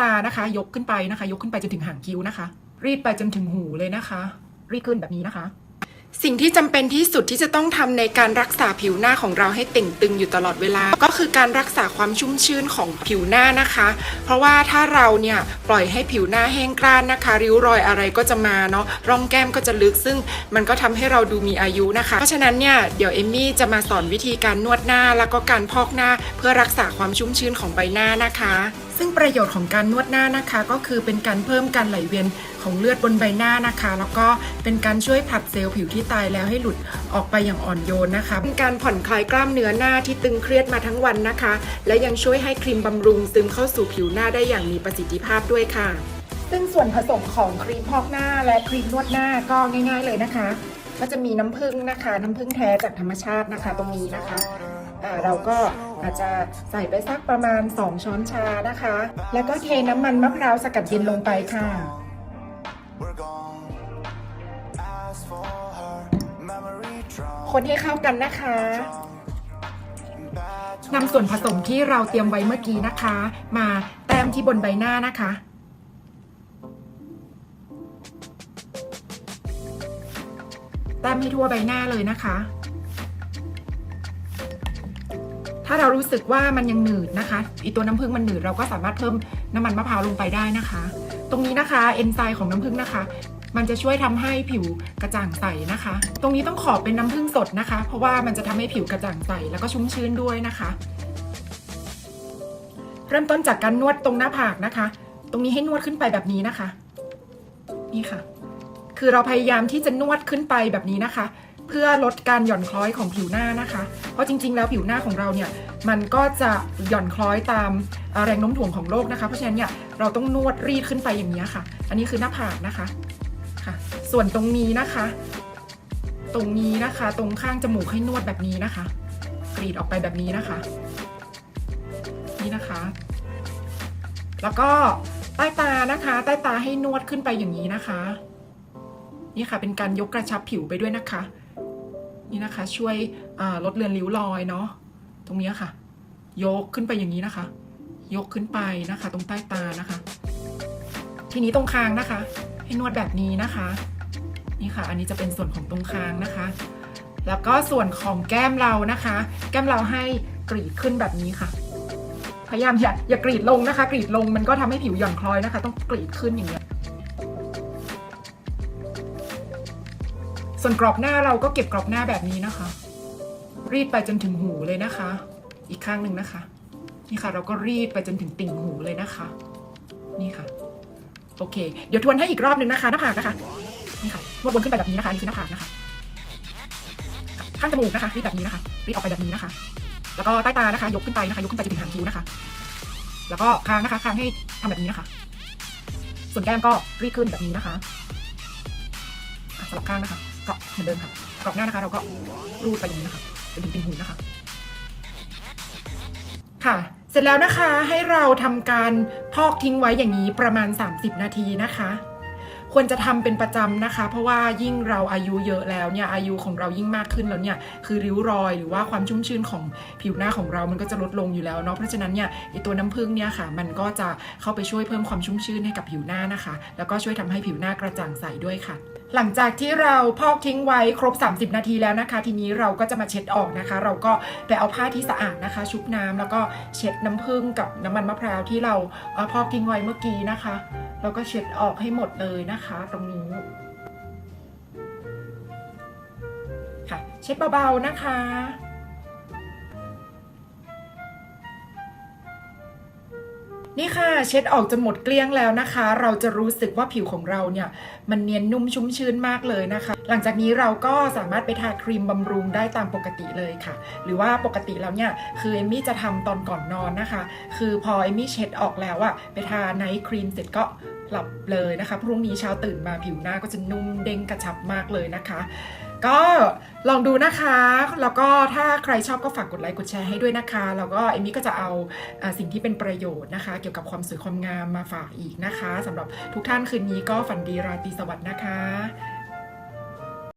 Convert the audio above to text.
ตานะคะ ยกขึ้นไปนะคะ ยกขึ้นไปจนถึงหางคิ้วนะคะ รีดไปจนถึงหูเลยนะคะ รีดขึ้นแบบนี้นะคะ สิ่งที่จำเป็นที่สุดที่จะต้องทำในการรักษาผิวหน้าของเราให้เต่งตึงอยู่ตลอดเวลา ก็คือการรักษาความชุ่มชื้นของผิวหน้านะคะ เพราะว่าถ้าเราเนี่ยปล่อยให้ผิวหน้าแห้งกร้านนะคะ ริ้วรอยอะไรก็จะมาเนาะร่องแก้มก็จะลึกซึ่งมันก็ทำให้เราดูมีอายุนะคะ เพราะฉะนั้นเนี่ยเดี๋ยวเอมมี่จะมาสอนวิธีการนวดหน้าแล้วก็การพอกหน้า เพื่อรักษาความชุ่มชื้นของใบหน้านะคะ ซึ่งประโยชน์ของการนวดหน้านะคะ ก็คือเป็นการเพิ่มการไหลเวียนของเลือดบนใบหน้านะคะ แล้วก็เป็นการช่วยผลัดเซลล์ผิวที่ตายแล้วให้หลุดออกไปอย่างอ่อนโยนนะคะเป็นการผ่อนคลายกล้ามเนื้อหน้าที่ตึงเครียดมาทั้งวันนะคะ และยังช่วยให้ครีมบำรุงซึมเข้าสู่ผิวหน้าได้อย่างมีประสิทธิภาพด้วยค่ะ ซึ่งส่วนผสมของครีมพอกหน้าและครีมนวดหน้าก็ง่าย ๆ เลยนะคะ ก็จะมีน้ำผึ้งนะคะ น้ำผึ้งแท้จากธรรมชาตินะคะ ตรงนี้นะคะ เราก็อาจจะใส่ไปสักประมาณ 2 ช้อนชานะคะ แล้วก็เทน้ำมันมะพร้าวสกัดเย็นลงไปค่ะ คนให้เข้ากันนะคะนำส่วนผสมที่เราเตรียมไว้เมื่อกี้นะคะ มาแต้มที่บนใบหน้านะคะ แต้มให้ทั่วใบหน้าเลยนะคะ ถ้าเรารู้สึกว่ามันยังหนืดนะคะอีตัวน้ำผึ้งมันหนืดเราก็สามารถเพิ่มน้ำมันมะพร้าวลงไปได้นะคะ ตรงนี้นะคะเอนไซม์ของน้ำผึ้งนะคะ มันจะช่วยทำให้ผิวกระจ่างใสนะคะ ตรงนี้ต้องขอเป็นน้ำผึ้งสดนะคะ เพราะว่ามันจะทำให้ผิวกระจ่างใสแล้วก็ชุ่มชื้นด้วยนะคะ เริ่มต้นจากการนวดตรงหน้าผากนะคะ ตรงนี้ให้นวดขึ้นไปแบบนี้นะคะ นี่ค่ะ คือเราพยายามที่จะนวดขึ้นไปแบบนี้นะคะ เพื่อลดการหย่อนคล้อยของผิวหน้านะคะ เพราะจริง ๆ แล้วผิวหน้าของเราเนี่ยมันก็จะหย่อนคล้อยตามแรงโน้มถ่วงของโลกนะคะ เพราะฉะนั้นเนี่ยเราต้องนวดรีดขึ้นไปอย่างนี้ค่ะ อันนี้คือหน้าผากนะคะค่ะ ส่วนตรงนี้นะคะ ตรงนี้นะคะ ตรงข้างจมูกให้นวดแบบนี้นะคะ กรีดออกไปแบบนี้นะคะ นี่นะคะ แล้วก็ใต้ตานะคะ ใต้ตาให้นวดขึ้นไปอย่างนี้นะคะ นี่ค่ะ เป็นการยกกระชับผิวไปด้วยนะคะ นี่นะคะ ช่วยลดเลือนริ้วรอยเนาะตรงนี้ค่ะ ยกขึ้นไปอย่างนี้นะคะ ยกขึ้นไปนะคะ ตรงใต้ตานะคะ ทีนี้ตรงคางนะคะ ให้นวดแบบนี้นะคะ นี่ค่ะ อันนี้จะเป็นส่วนของตรงคางนะคะ แล้วก็ส่วนของแก้มเรานะคะ แก้มเราให้กรีดขึ้นแบบนี้ค่ะ พยายามอย่าอย่ากรีดลงนะคะ กรีดลงมันก็ทำให้ผิวหย่อนคล้อยนะคะ ต้องกรีดขึ้นอย่างเงี้ย ส่วนกรอบหน้าเราก็เก็บกรอบหน้าแบบนี้นะคะ รีดไปจนถึงหูเลยนะคะ อีกข้างหนึ่งนะคะ นี่ค่ะ เราก็รีดไปจนถึงติ่งหูเลยนะคะ นี่ค่ะ โอเค เดี๋ยวทวนให้อีกรอบหนึ่งนะคะหน้าผากนะคะนี่ค่ะวดบนขึ้นไปแบบนี้นะคะนนี่คือหน้าผากนะคะ ข้างจมูกนะคะรีดแบบนี้นะคะรีดออกไปแบบนี้นะคะ แล้วก็ใต้ตานะคะ ยกขึ้นไปนะคะ ยกขึ้นไปจนถึงหางคิ้วนะคะ แล้วก็คางนะคะคางให้ทำแบบนี้นะคะ ส่วนแก้มก็รีดขึ้นแบบนี้นะคะสลับข้างนะคะ ก็เหมือนเดิมค่ะกรอบหน้านะคะ เราก็รูดไปอย่างนี้นะคะจนถึงติ่นหุ่นะคะ ค่ะ เสร็จแล้วนะคะให้เราทำการพอกทิ้งไว้อย่างนี้ประมาณ 30 นาทีนะคะ ควรจะทำเป็นประจำนะคะ เพราะว่ายิ่งเราอายุเยอะแล้วเนี่ยอายุของเรายิ่งมากขึ้นแล้วเนี่ยคือริ้วรอยหรือว่าความชุ่มชื้นของผิวหน้าของเรามันก็จะลดลงอยู่แล้วเนาะเพราะฉะนั้นเนี่ยไอตัวน้ำผึ้งเนี่ยค่ะ มันก็จะเข้าไปช่วยเพิ่มความชุ่มชื้นให้กับผิวหน้านะคะ แล้วก็ช่วยทำให้ผิวหน้ากระจ่างใสด้วยค่ะหลังจากที่เราพอกทิ้งไว้ครบ 30 นาทีแล้วนะคะ ทีนี้เราก็จะมาเช็ดออกนะคะ เราก็ไปเอาผ้าที่สะอาดนะคะ ชุบน้ำแล้วก็เช็ดน้ำผึ้งกับน้ำมันมะพร้าวที่เราเอ่อพอกทิ้งไว้เมื่อกี้นะคะ แล้วก็เช็ดออกให้หมดเลยนะคะ ตรงนี้ค่ะเช็ดเบาๆนะคะนี่ค่ะเช็ดออกจนหมดเกลี้ยงแล้วนะคะ เราจะรู้สึกว่าผิวของเราเนี่ย มันเนียนนุ่มชุ่มชื้นมากเลยนะคะ หลังจากนี้เราก็สามารถไปทาครีมบำรุงได้ตามปกติเลยค่ะ หรือว่าปกติแล้วเนี่ย คือเอมมี่จะทำตอนก่อนนอนนะคะ คือพอเอมมี่เช็ดออกแล้วอะไปทาไนท์ครีมเสร็จก็ หลับเลยนะคะ พรุ่งนี้เช้าตื่นมาผิวหน้าก็จะนุ่มเด้งกระชับมากเลยนะคะ ก็ลองดูนะคะ แล้วก็ถ้าใครชอบก็ฝากกดไลค์กดแชร์ให้ด้วยนะคะ แล้วก็เอมี่ก็จะเอาสิ่งที่เป็นประโยชน์นะคะ เกี่ยวกับความสวยความงามมาฝากอีกนะคะสำหรับทุกท่านคืนนี้ก็ฝันดีราตรีสวัสดิ์นะคะ